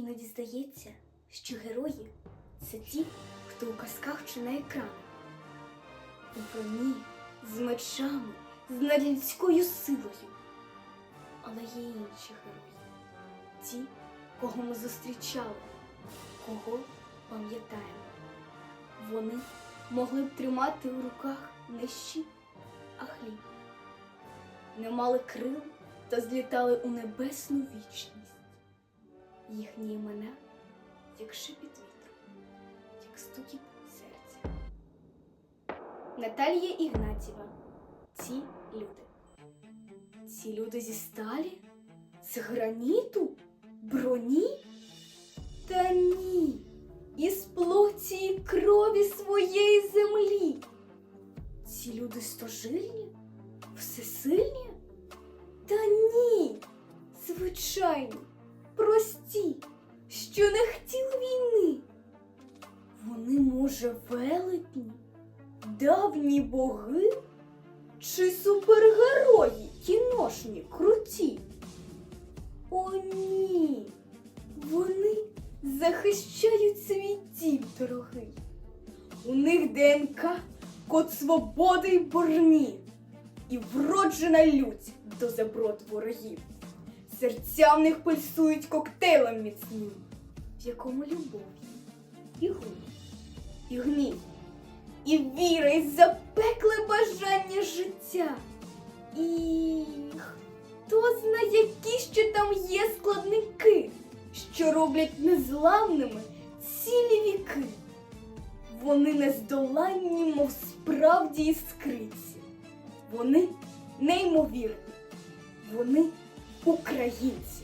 Іноді здається, що герої це ті, хто у казках чи на екранах. У броні, з мечами, з надлюдською силою. Але є інші герої. Ті, кого ми зустрічали, кого пам'ятаємо. Вони могли б тримати в руках не щит, а хліб. Не мали крил та злітали у небесну вічність. Їхні імена, як шипіт вітру, як стукіт серця. Наталія Ігнатєва. Ці люди. Ці люди зі сталі? З граніту? Броні? Та ні. Із плоті і крові своєї землі. Ці люди стожильні? Всесильні? Та ні. Звичайні, прості, що не хотіли війни. Вони, може, велетні, давні боги чи супергерої кіношні круті? О, ні, вони захищають свій дім дорогий. У них ДНК код свободи й борні, і вроджена лють до заброд ворогів. Серця в них пульсують коктейлем міцним, в якому любов і гнів, і гнів, і віра, і запекле бажання життя. І хто знає, які ще там є складники, що роблять незламними цілі віки. Вони нездоланні, мов справді іскриці. Вони неймовірні. Вони українці.